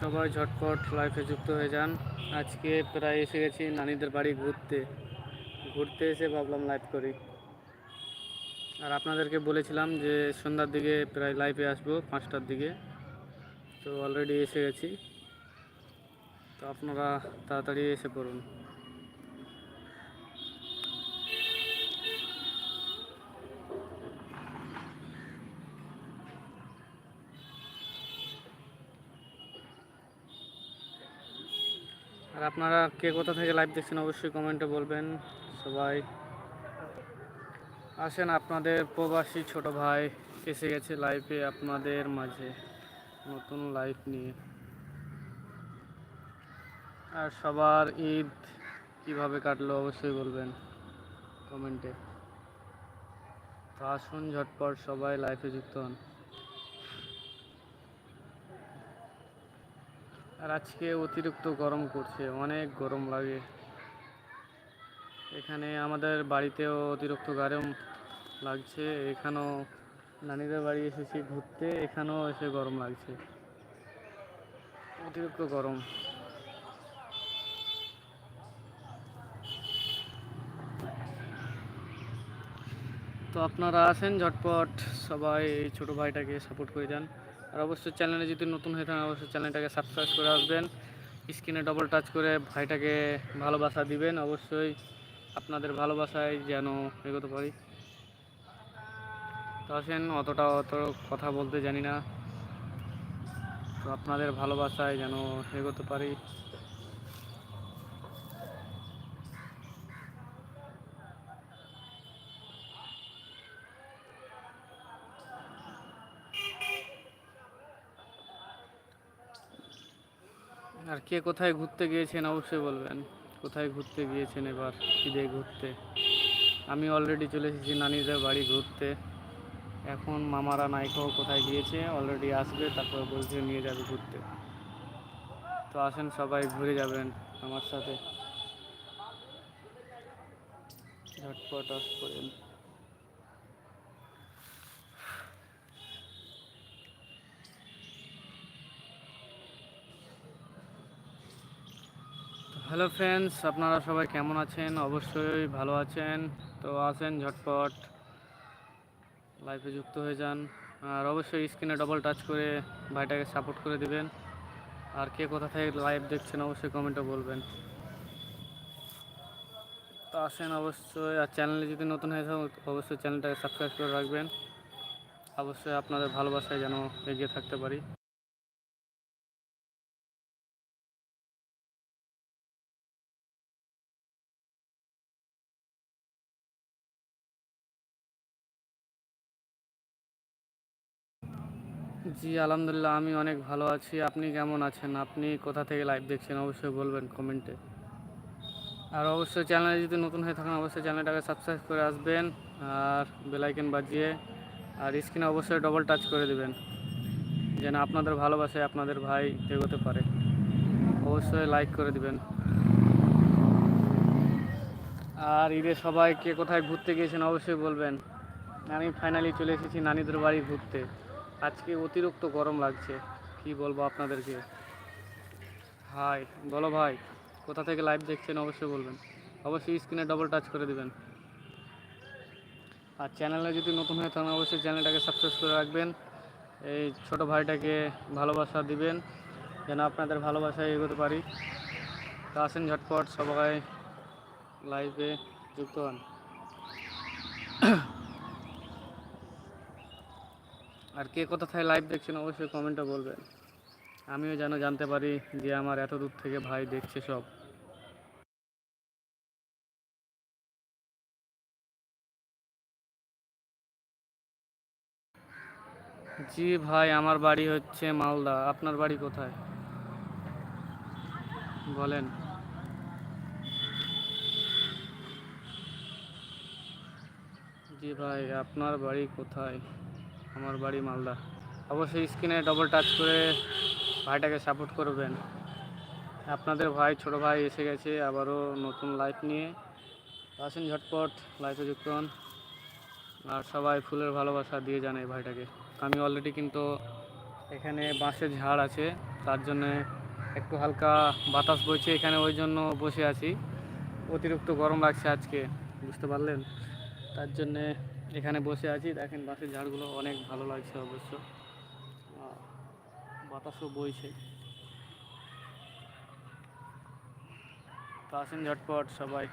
সবাই ঝটপট লাইফে যুক্ত হয়ে যান। আজকে প্রায় এসে গেছি নানিদের বাড়ি ঘুরতে। ঘুরতে এসে ভাবলাম লাইভ করি। আর আপনাদেরকে বলেছিলাম যে সন্ধ্যার দিকে প্রায় লাইভে আসব, পাঁচটার দিকে। তো অলরেডি এসে গেছি। তো আপনারা তাড়াতাড়ি এসে পড়ুন। আর আপনারা কে কোথা থেকে লাইভ দেখছেন অবশ্যই কমেন্টে বলবেন। সবাই আসেন আপনাদের প্রবাসী ছোট ভাই এসে গেছে লাইভে আপনাদের মাঝে নতুন লাইভ নিয়ে। আর সবার ঈদ কীভাবে কাটলো অবশ্যই বলবেন কমেন্টে তো আসুন ঝটপট সবাই লাইভে যুক্ত হন। আর আজকে অতিরিক্ত গরম করছে, অনেক গরম লাগে। এখানে আমাদের বাড়িতেও অতিরিক্ত গরম লাগছে, এখানেও নানিদের বাড়ি এসেছি ঘুরতে, এখানেও এসে গরম লাগছে। অতিরিক্ত গরম। তো আপনারা আসেন ঝটপট, সবাই ছোটো ভাইটাকে সাপোর্ট করে যান। আর অবশ্যই চ্যানেলে যদি নতুন হয়ে থাকেন, অবশ্যই চ্যানেলটাকে সাবস্ক্রাইব করে আসবেন। স্ক্রিনে ডবল টাচ করে ভাইটাকে ভালোবাসা দিবেন। অবশ্যই আপনাদের ভালোবাসায় যেন এগোতে পারি। তো আসেন, অতটা অত কথা বলতে জানি না। তো আপনাদের ভালোবাসায় যেন এগোতে পারি আর কে কোথায় ঘুরতে গিয়েছেন অবশ্যই বলবেন। কোথায় ঘুরতে গিয়েছেন এবার? ঈদে ঘুরতে? আমি অলরেডি চলে এসেছি নানিদের বাড়ি ঘুরতে। এখন মামারা নাইকাও কোথায় গিয়েছে অলরেডি আসবে, তারপর বলছে নিয়ে যাবে ঘুরতে। তো আসেন, সবাই ঘুরে যাবেন আমার সাথে। ঝটপট অফ করেন। হ্যালো ফ্রেন্ডস আপনারা সবাই কেমন আছেন? অবশ্যই ভালো আছেন। তো আসেন ঝটপট লাইফে যুক্ত হয়ে যান। আর অবশ্যই স্ক্রিনে ডবল টাচ করে ভাইটাকে সাপোর্ট করে দিবেন। আর কে কোথা থেকে লাইভ দেখছেন, অবশ্যই কমেন্টে বলবেন। তো আসেন অবশ্যই, আর চ্যানেলে যদি নতুন হয়ে থাকেন, অবশ্যই চ্যানেলটাকে সাবস্ক্রাইব করে রাখবেন। অবশ্যই আপনাদের ভালোবাসায় যেন এগিয়ে থাকতে পারি। জি, আলহামদুলিল্লাহ, আমি অনেক ভালো আছি। আপনি কেমন আছেন? আপনি কোথা থেকে লাইভ দেখছেন? অবশ্যই বলবেন কমেন্টে আর অবশ্যই চ্যানেলে যদি নতুন হয়ে থাকেন, অবশ্যই চ্যানেলটাকে সাবস্ক্রাইব করে আসবেন। আর বেলাইকেন বাজিয়ে, আর স্ক্রিনে অবশ্যই ডবল টাচ করে দিবেন। যেন আপনাদের ভালোবাসায় আপনাদের ভাই এগোতে পারে। অবশ্যই লাইক করে দিবেন। আর ঈদে সবাই কে কোথায় ঘুরতে গিয়েছেন, অবশ্যই বলবেন। আমি ফাইনালি চলে এসেছি নানিদের বাড়ি ঘুরতে। আজকে অতিরিক্ত গরম লাগছে। কি বলব আপনাদেরকে? হাই, বলো ভাই, কোথা থেকে লাইভ দেখছেন অবশ্যই বলবেন। অবশ্যই স্ক্রিনে ডবল টাচ করে দিবেন। আর চ্যানেলে যদি নতুন হয়ে থাকেন, অবশ্যই চ্যানেলটাকে সাবস্ক্রাইব করে রাখবেন। এই ছোট ভাইটাকে ভালোবাসা দিবেন, যেন আপনাদের ভালোবাসায় এগোতে পারি। তো আসেন ঝটপট সবাই লাইভে যুক্ত হন। আর কে কোথা থেকে লাইভ দেখছেন অবশ্যই কমেন্টে বলবেন। আমিও যেন জানতে পারি যে আমার এত দূর থেকে ভাই দেখছে সব। জি ভাই, আমার বাড়ি হচ্ছে মালদা। আপনার বাড়ি কোথায়? বলেন। জি ভাই, আপনার বাড়ি কোথায়? আমার বাড়ি মালদা। অবশ্যই স্ক্রিনে ডবল টাচ করে ভাইটাকে সাপোর্ট করবেন। আপনাদের ভাই, ছোট ভাই এসে গেছে, আবারও নতুন লাইফ নিয়ে। আসেন ঝটপট লাইফে যুক্ত হন। আর সবাই ফুলের ভালোবাসা দিয়ে জানে ভাইটাকে। আমি অলরেডি কিন্তু এখানে বাঁশের ঝাড় আছে, তার জন্যে একটু হালকা বাতাস বইছে এখানে, ওই জন্য বসে আছি। অতিরিক্ত গরম লাগছে আজকে, বুঝতে পারলেন? তার জন্যে এখানে বসে আছি। দেখেন বাসের ঝাড়গুলো অনেক ভালো লাগছে অবশ্য। বাতাসও বইছে। তো আসেন ঝটপট সবাই।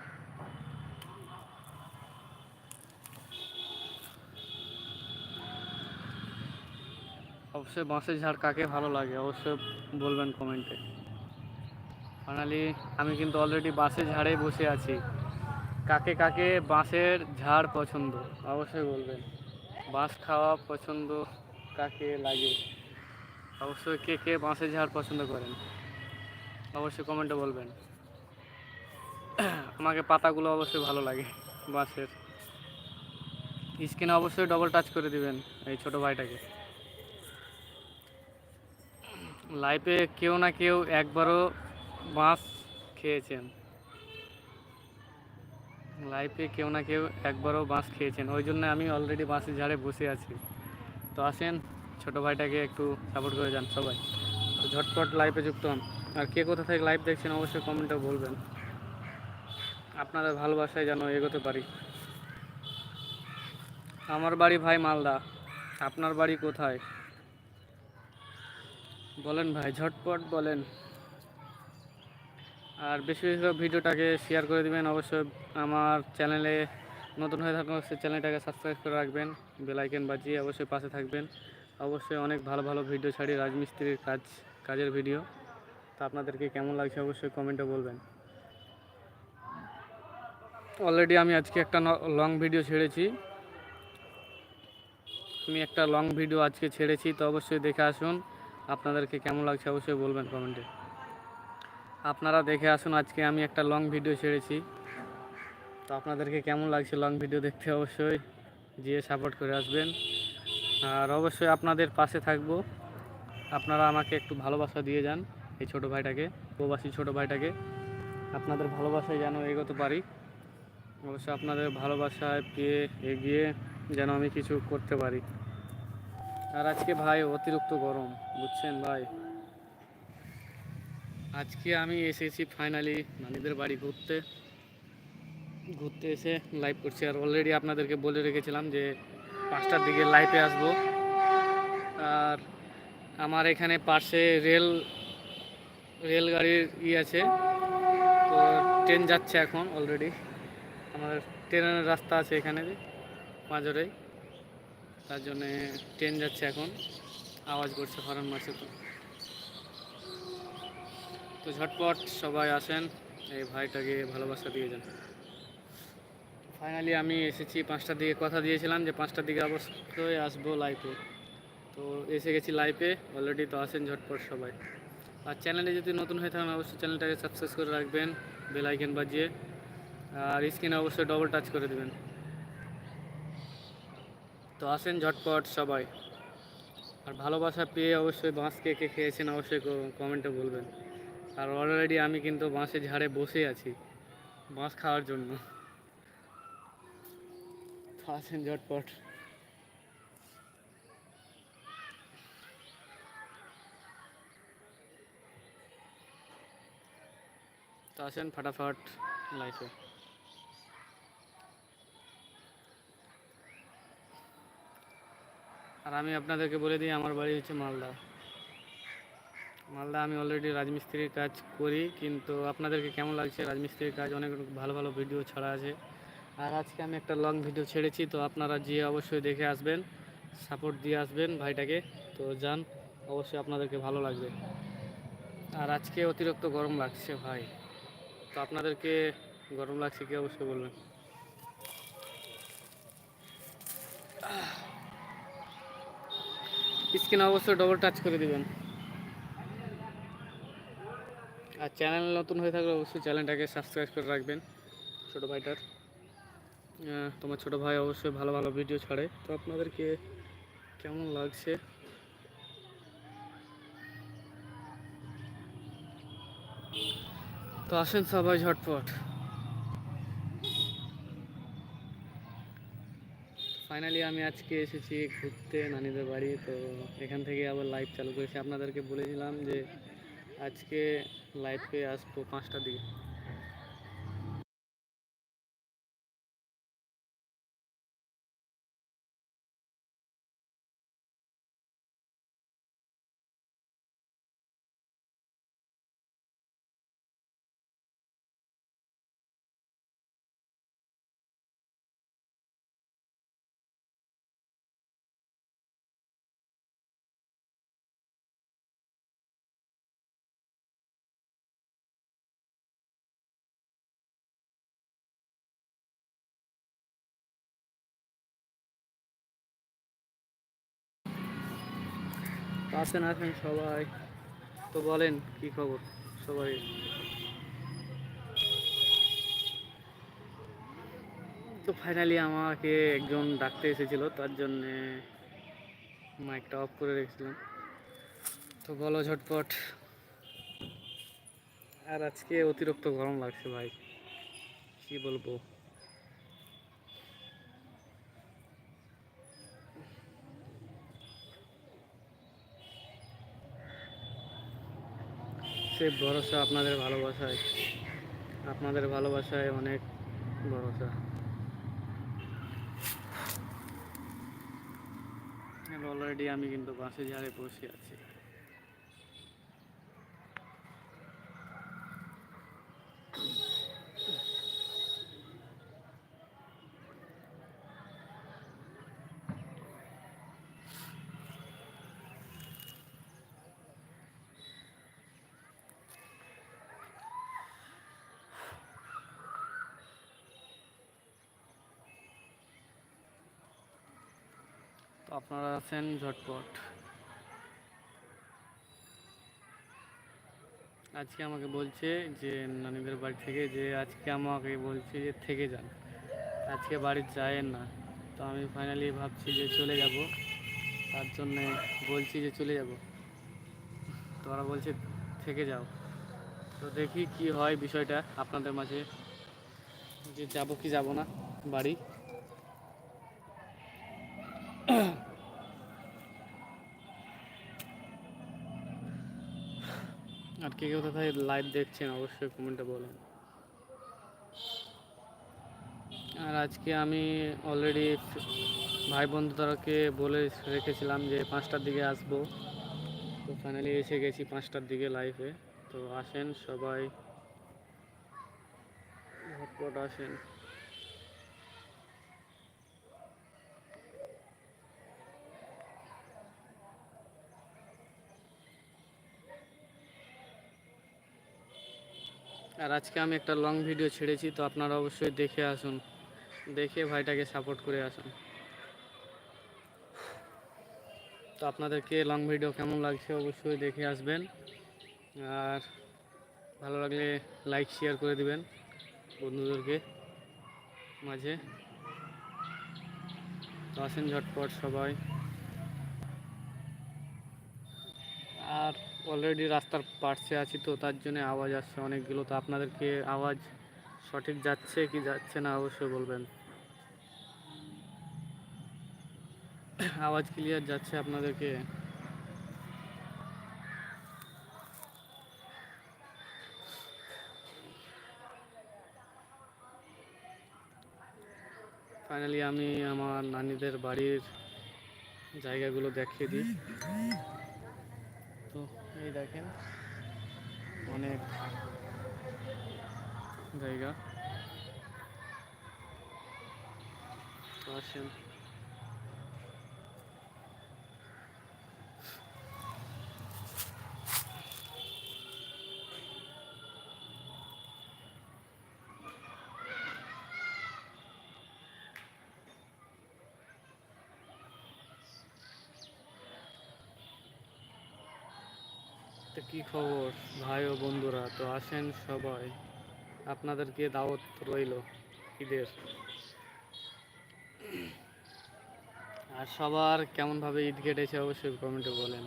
অবশ্যই বাঁশের ঝাড় কাকে ভালো লাগে অবশ্যই বলবেন কমেন্টে। ফাইনালি আমি কিন্তু অলরেডি বাঁশের ঝাড়ে বসে আছি। কাকে কাকে বাঁশের ঝাড় পছন্দ? অবশ্যই বলবেন। বাঁশ খাওয়া পছন্দ কাকে লাগে? অবশ্যই কে কে বাঁশের ঝাড় পছন্দ করেন? অবশ্যই কমেন্টে বলবেন। আমাকে পাতাগুলো অবশ্যই ভালো লাগে বাঁশের। স্কিনে অবশ্যই ডবল টাচ করে দিবেন এই ছোট ভাইটাকে। লাইফে কেউ না কেউ একবারও বাঁশ খেয়েছেন। লাইফে কেউ না কেউ একবারও বাঁশ খেয়েছেন। ওই জন্য আমি অলরেডি বাঁশের ঝাড়ে বসে আছি। তো আসেন, ছোট ভাইটাকে একটু সাপোর্ট করে যান সবাই। তো ঝটপট লাইফে যুক্ত হন। আর কে কোথা থেকে লাইভ দেখছেন অবশ্যই কমেন্টে বলবেন। আপনারা ভালোবাসায় যেন এগোতে পারি। আমার বাড়ি ভাই মালদা। আপনার বাড়ি কোথায়? বলেন ভাই, ঝটপট বলেন। আর বেশি বেশি ভিডিওটাকে শেয়ার করে দিবেন। অবশ্যই আমার চ্যানেলে নতুন হয়ে থাকলে অবশ্যই চ্যানেলটাকে সাবস্ক্রাইব করে রাখবেন। বেলাইকেন বাজিয়ে অবশ্যই পাশে থাকবেন। অবশ্যই অনেক ভালো ভালো ভিডিও ছাড়ি রাজমিস্ত্রির কাজ, কাজের ভিডিও তা আপনাদেরকে কেমন লাগছে অবশ্যই কমেন্টে বলবেন। অলরেডি আমি আজকে একটা লং ভিডিও ছেড়েছি। আমি একটা লং ভিডিও আজকে ছেড়েছি, তো অবশ্যই দেখে আসুন। আপনাদেরকে কেমন লাগছে অবশ্যই বলবেন কমেন্টে আপনারা দেখে আসুন, আজকে আমি একটা লং ভিডিও ছেড়েছি। তো আপনাদেরকে কেমন লাগছে লং ভিডিও দেখতে? অবশ্যই গিয়ে সাপোর্ট করে আসবেন। আর অবশ্যই আপনাদের পাশে থাকব। আপনারা আমাকে একটু ভালোবাসা দিয়ে যান, এই ছোটো ভাইটাকে, প্রবাসী ছোটো ভাইটাকে। আপনাদের ভালোবাসায় যেন এগোতে পারি। অবশ্যই আপনাদের ভালোবাসায় পেয়ে এগিয়ে যেন আমি কিছু করতে পারি। আর আজকে ভাই অতিরিক্ত গরম, বুঝছেন ভাই? আজকে আমি এসেছি ফাইনালি নানিদের বাড়ি ঘুরতে। ঘুরতে এসে লাইভ করছি। আর অলরেডি আপনাদেরকে বলে রেখেছিলাম যে পাঁচটার দিকে লাইভে আসব। আর আমার এখানে পাশে রেল, রেলগাড়ির ই আছে। তো ট্রেন যাচ্ছে এখন অলরেডি আমাদের ট্রেনের রাস্তা আছে এখানে মাঝরেই তার জন্যে ট্রেন যাচ্ছে এখন। আওয়াজ করছে হরন মারছে। তো তো ঝটপট সবাই আসেন, এই ভাইটাকে ভালোবাসা দিয়ে যান। ফাইনালি আমি এসেছি, পাঁচটার দিকে কথা দিয়েছিলাম যে পাঁচটার দিকে অবশ্যই আসব লাইভে তো এসে গেছি লাইভে অলরেডি তো আসেন ঝটপট সবাই। আর চ্যানেলে যদি নতুন হয়ে থাকেন, অবশ্যই চ্যানেলটাকে সাবস্ক্রাইব করে রাখবেন বেল বাজিয়ে। আর স্ক্রিনে অবশ্যই ডবল টাচ করে দেবেন। তো আসেন ঝটপট সবাই। আর ভালোবাসা পেয়ে অবশ্যই বাঁশ কে কে খেয়েছেন, অবশ্যই কমেন্টে বলবেন। আর অলরেডি আমি কিন্তু বাঁশের ঝাড়ে বসে আছি, বাঁশ খাওয়ার জন্য। তো আসেন ঝটপট। তো আসেন ফাটাফাট লাইফে আর আমি আপনাদেরকে বলে দিই, আমার বাড়ি হচ্ছে মালদা। মালদা, আমি অলরেডি রাজমিস্ত্রির কাজ করি, কিন্তু আপনাদেরকে কেমন লাগছে? রাজমিস্ত্রির কাজ অনেক ভালো ভালো ভিডিও ছাড়া আছে। আর আজকে আমি একটা লং ভিডিও ছেড়েছি, তো আপনারা গিয়ে অবশ্যই দেখে আসবেন সাপোর্ট দিয়ে আসবেন ভাইটাকে। তো যান, অবশ্যই আপনাদেরকে ভালো লাগবে। আর আজকে অতিরিক্ত গরম লাগছে ভাই। তো আপনাদেরকে গরম লাগছে কি অবশ্যই বলবেন। স্ক্রিনে অবশ্যই ডবল টাচ করে দিবেন। আর চ্যানেল নতুন হয়ে থাকলে অবশ্যই চ্যানেলটাকে সাবস্ক্রাইব করে রাখবেন, ছোটো ভাইটার। তোমার ছোটো ভাই অবশ্যই ভালো ভালো ভিডিও ছাড়ে। তো আপনাদেরকে কেমন লাগছে? তো আসেন সবাই ঝটপট। ফাইনালি আমি আজকে এসেছি ঘুরতে নানিদের বাড়ি, তো এখান থেকে আবার লাইভ চালু করেছি। আপনাদেরকে বলেছিলাম যে আজকে লাইভে আসব পাঁচটার দিকে। তো আসেন আসেন সবাই। তো বলেন, কি খবর সবাই? তো ফাইনালি আমাকে একজন ডাকতে এসেছিল, তার জন্যে মাইকটা অফ করে রেখেছিলাম। তো বলো ঝটপট। আর আজকে অতিরিক্ত গরম লাগছে ভাই। কি বলব? সে ভরসা আপনাদের ভালোবাসায়। আপনাদের ভালোবাসায় অনেক ভরসা। অলরেডি আমি কিন্তু বাসে ঝাড়ে বসে আছি তো আপনারা আছেন ঝটপট। আজকে আমাকে বলছে যে, নানিদের বাড়ি থেকে যে, আজকে আমাকে বলছে যে, থেকে যান। আজকে বাড়ি যায় না। তো আমি ফাইনালি ভাবছি যে, চলে যাব। তার জন্যে বলছি যে, চলে যাব। তো ওরা বলছে, থেকে যাও। তো দেখি কি হয় বিষয়টা আপনাদের মাঝে। যে, যাব কি যাব না, বাড়ি। কে কেউ কোথায় লাইভ দেখছেন, অবশ্যই কমেন্টে বলুন। আর আজকে আমি অলরেডি ভাই বন্ধুদেরকে বলে রেখেছিলাম যে পাঁচটার দিকে আসব। তো ফাইনালি এসে গেছি পাঁচটার দিকে লাইফে তো আসেন সবাই। আসেন। আর আজকে আমি একটা লং ভিডিও ছেড়েছি, তো আপনারা অবশ্যই দেখে আসুন। দেখে ভাইটাকে সাপোর্ট করে আসুন। তো আপনাদেরকে লং ভিডিও কেমন লাগছে অবশ্যই দেখে আসবেন। আর ভালো লাগলে লাইক শেয়ার করে দিবেন বন্ধুদেরকে মাঝে। তো আসেন ঝটপট সবাই আর অলরেডি রাস্তার পাশে আছি তো, তার জন্য আওয়াজ আসছে অনেকগুলো। তো আপনাদেরকে আওয়াজ সঠিক যাচ্ছে কি যাচ্ছে না অবশ্যই বলবেন। আওয়াজ ক্লিয়ার যাচ্ছে আপনাদেরকে? ফাইনালি আমি আমার নানিদের বাড়ির জায়গাগুলো দেখিয়ে দিই। তো এই দেখেন অনেক জায়গা। আসেন। কী খবর? ভাই ও বন্ধুরা, তো আসেন সবাই। আপনাদেরকে দাওয়াত রইল ঈদের। আর সবার কেমনভাবে ঈদ কেটেছে অবশ্যই কমেন্টে বলেন।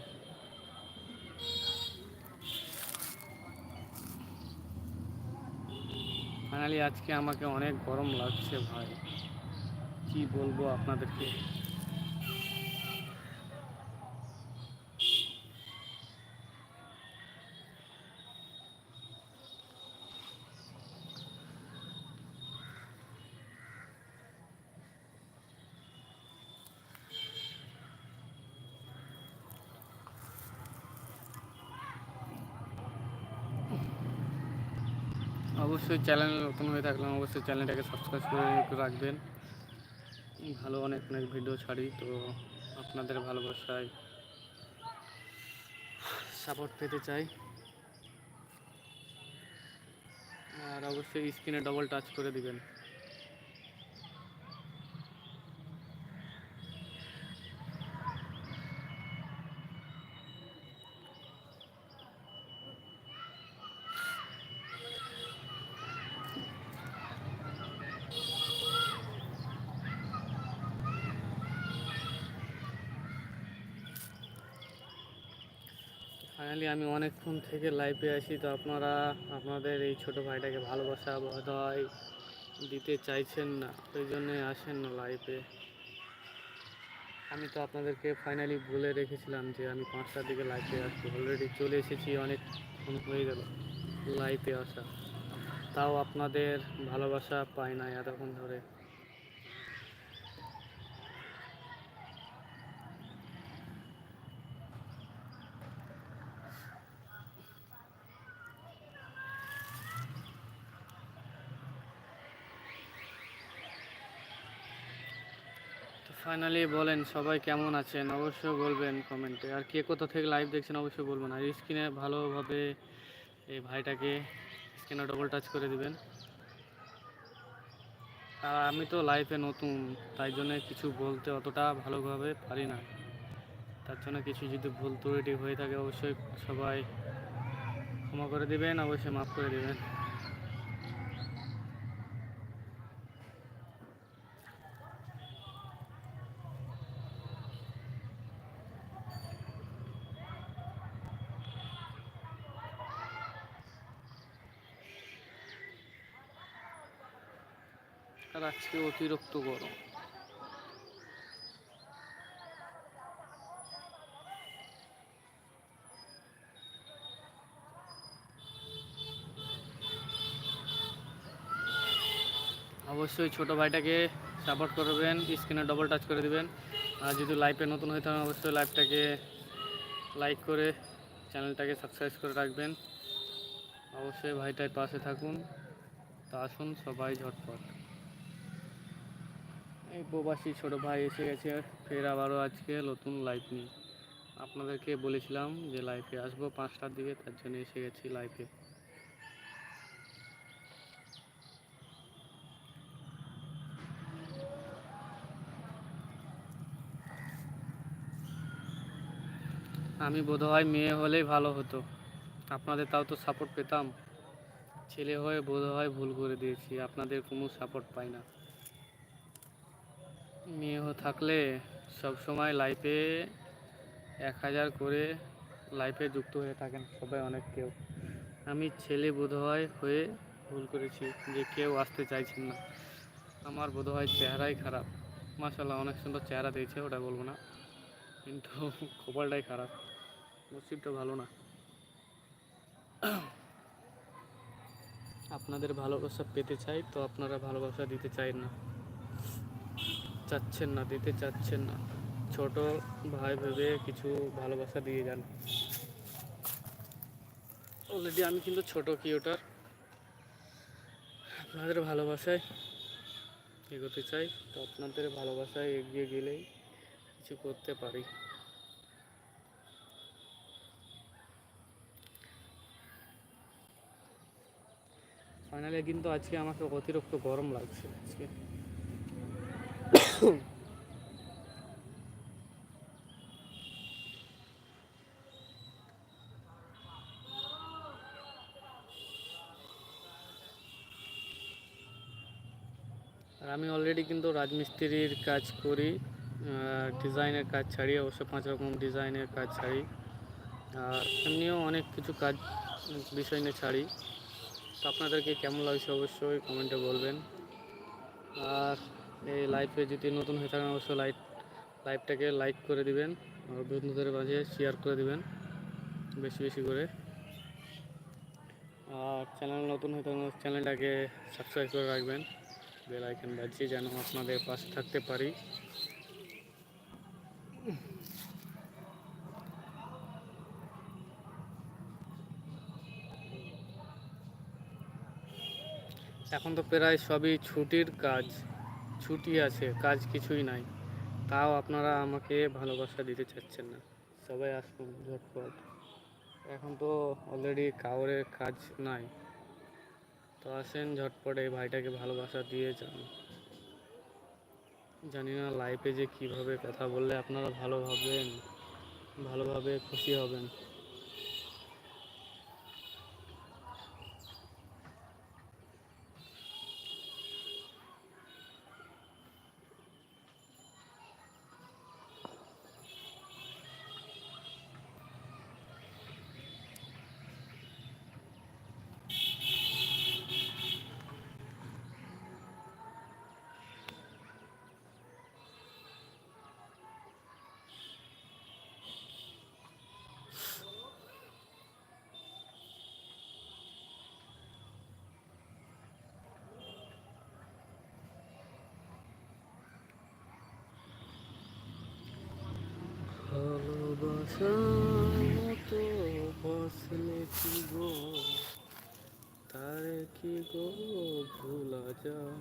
ফাইনালি আজকে আমাকে অনেক গরম লাগছে ভাই। কি বলব আপনাদেরকে? অবশ্যই চ্যানেল নতুন হয়ে থাকলাম অবশ্যই চ্যানেলটাকে সাবস্ক্রাইব করে রাখবেন। ভালো অনেক অনেক ভিডিও ছাড়ি, তো আপনাদের ভালোবাসায় সাপোর্ট পেতে চাই। আর অবশ্যই স্ক্রিনে ডবল টাচ করে দিবেন। ফাইনালি আমি অনেকক্ষণ থেকে লাইভে আসি তো আপনারা, আপনাদের এই ছোট ভাইটাকে ভালোবাসা হয় দিতে চাইছেন না ওই জন্যে আসেন না লাইভে আমি তো আপনাদেরকে ফাইনালি বলে রেখেছিলাম যে আমি পাঁচটার দিকে লাইভে আসব। অলরেডি চলে এসেছি, অনেকক্ষণ হয়ে গেল লাইভে আসা। তাও আপনাদের ভালোবাসা পাই না এতক্ষণ ধরে। ফাইনালি বলেন সবাই কেমন আছেন? অবশ্যই বলবেন কমেন্টে। আর কে কোথা থেকে লাইভ দেখছেন অবশ্যই বলবেন। আর স্ক্রিনে ভালোভাবে এই ভাইটাকে স্ক্রিনে ডবল টাচ করে দিবেন। আর আমি তো লাইফে নতুন, তাই জন্য কিছু বলতে অতটা ভালোভাবে পারি না। তার জন্য কিছু যদি ভুল ত্রুটি হয়ে থাকে, অবশ্যই সবাই ক্ষমা করে দিবেন, অবশ্যই মাফ করে দিবেন আর আজকে অতিরিক্ত গরম। অবশ্যই ছোট ভাইটাকে সাপোর্ট করবেন স্ক্রিনে ডবল টাচ করে দিবেন। আর যদি লাইভে নতুন হয়ে থাকেন, অবশ্যই লাইভটাকে লাইক করে চ্যানেলটাকে সাবস্ক্রাইব করে রাখবেন। অবশ্যই ভাইটার পাশে থাকুন। তা আসুন সবাই ঝটপট। প্রবাসী ছোট ভাই এসে গেছে, ফের আবারও আজকে নতুন লাইভ নিয়ে। আপনাদেরকে বলেছিলাম যে লাইফে আসব পাঁচটার দিকে, তার জন্য এসে গেছি লাইফে আমি বোধহয় মেয়ে হলেই ভালো হতো। আপনাদের তাও তো সাপোর্ট পেতাম। ছেলে হয়ে বোধহয় ভুল করে দিয়েছি, আপনাদের কোনো সাপোর্ট পাই না। মেয়ে হয়ে থাকলে সব সময় লাইফে এক হাজার করে লাইফে যুক্ত হয়ে থাকেন সবাই অনেক কেউ। আমি ছেলে বোধহয় হয়ে ভুল করেছি যে কেউ আসতে চাইছেন না। আমার বোধহয় চেহারাই খারাপ। মাসাল্লাহ অনেক সুন্দর চেহারা দিয়েছে, ওটা বলব না। কিন্তু কপালটাই খারাপ। নসিবটা ভালো না। আপনাদের ভালোবাসা পেতে চাই, তো আপনারা ভালোবাসা দিতে চাই না। চাচ্ছেন না, দিতে চাচ্ছেন না। ছোট ভাই ভেবে কিছু ভালোবাসা দিয়ে যান। অলরেডি আমি কিন্তু ছোট কি ওটার? আপনাদের ভালোবাসায় এগোতে চাই, তো আপনাদের ভালোবাসায় এগিয়ে গেলেই কিছু করতে পারি। ফাইনালি কিন্তু আজকে আমাকে অতিরিক্ত গরম লাগছে, আজকে। আর আমি অলরেডি কিন্তু রাজমিস্ত্রির কাজ করি ডিজাইনের কাজ ছাড়ি, অবশ্য পাঁচ রকম ডিজাইনের কাজ ছাড়ি। আর এমনিও অনেক কিছু কাজ বিষয় নিয়ে ছাড়ি। তো আপনাদেরকে কেমন লাগছে অবশ্যই কমেন্টে বলবেন। আর এই লাইভে যদি নতুন হয়ে থাকেন, অবশ্যই লাইক লাইভটাকে লাইক করে দিবেন আর বন্ধুদের মাঝে শেয়ার করে দিবেন, বেশি বেশি করে। আর চ্যানেল নতুন হয়ে থাকলে চ্যানেলটাকে সাবস্ক্রাইব করে রাখবেন। বেল আইকন বাজিয়ে যেন আপনাদের পাশে থাকতে পারি। এখন তো প্রায় সবই ছুটির কাজ। ছুটি আছে, কাজ কিছুই নাই। তাও আপনারা আমাকে ভালোবাসা দিতে চাচ্ছেন না। সবাই আসুন, ঝটপট। এখন তো অলরেডি কাউরের কাজ নাই। তো আসেন, ঝটপট এই ভাইটাকে ভালোবাসা দিয়ে যান। জানি না লাইফে যে কীভাবে কথা বললে আপনারা ভালো ভাববেন ভালোভাবে খুশি হবেন। ভালোবাসা মতো বসলে কি গো? তারে কি গো ভোলা যায়?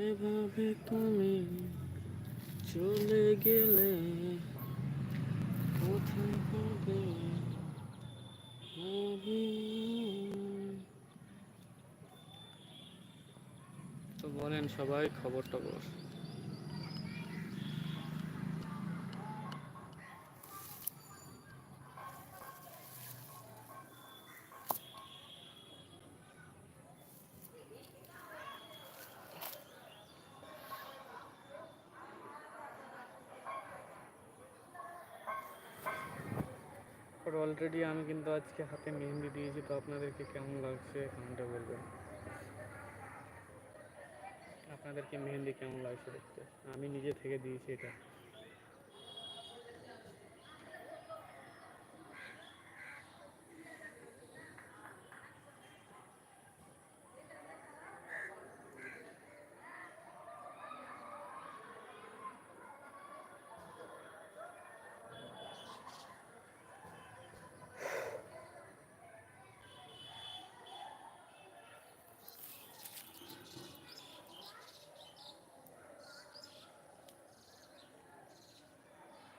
এভাবে তুমি চলে গেলে কোথায় হবে তো বলেন সবাই খবর টবর আর অলরেডি আমি কিন্তু আজকে হাতে মেহেন্দি দিয়েছি, তো আপনাদেরকে কেমন লাগছে কমেন্টে বলবেন। আপনাদেরকে মেহেন্দি কেমন লাগছে দেখতে? আমি নিজে থেকে দিয়েছি এটা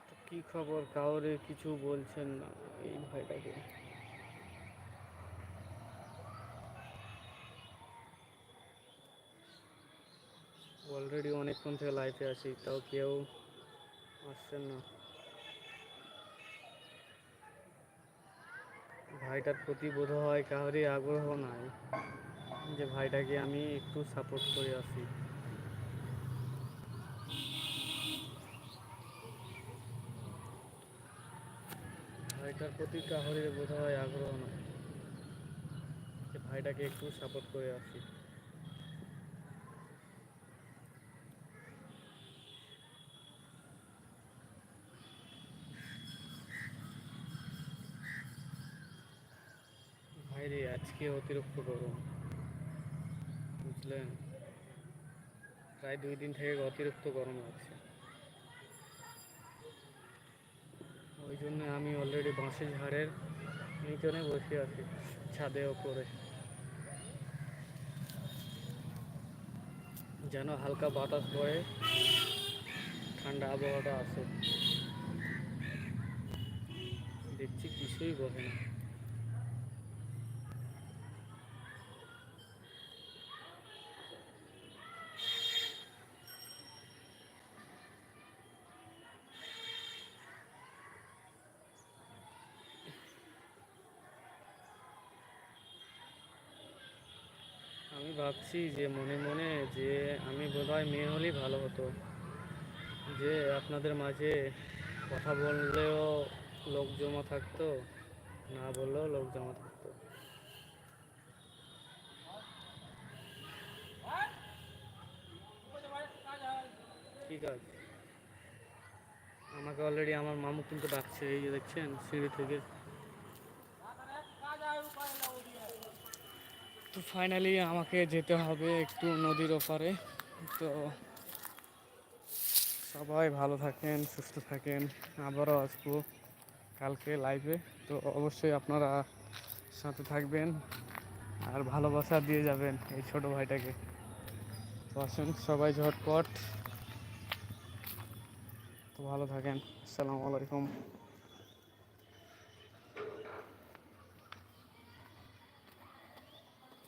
তো কি খবর, কাউরে কিছু বলছেন না, এই ভাইটাকে অলরেডি অনেকক্ষণ থেকে লাইফে আছি, তাও কেউ আসছেন না। ভাইটার প্রতি বোধ হয় কাউরই আগ্রহ নাই যে ভাইটাকে আমি একটু সাপোর্ট করে আসি। ভাইটার প্রতি কাহরের বোধ হয় আগ্রহ নাই। যে ভাইটাকে একটু সাপোর্ট করে আসি। ভাইরে, আজকে অতিরিক্ত গরম। বুঝলেন? প্রায় দুই দিন থেকে অতিরিক্ত গরম লাগছে। ওই জন্য আমি অলরেডি বাঁশের ঝাড়ের নিচনে বসে আছি, ছাদে ওপরে। যেন হালকা বাতাস বয়ে, ঠান্ডা আবহাওয়াটা আছে দেখছি কিছুই বলে না আমি ভাবছি যে মনে মনে যে আমি বোধহয় মেয়ে হলেই ভালো হতো। যে আপনাদের মাঝে কথা বললেও লোক জমা থাকতো, না বললেও লোক জমা থাকতো। ঠিক আছে আমাকে অলরেডি আমার মামু কিন্তু ডাকছে, এই যে দেখছেন সিঁড়ি থেকে। তো ফাইনালি আমাকে যেতে হবে একটু নদীর ওপারে। তো সবাই ভালো থাকেন, সুস্থ থাকেন, আবারও আসব কালকে লাইভে তো অবশ্যই আপনারা সাথে থাকবেন আর ভালোবাসা দিয়ে যাবেন এই ছোট ভাইটাকে। তো আসুন সবাই ঝটপট। তো ভালো থাকেন, আসসালামু আলাইকুম।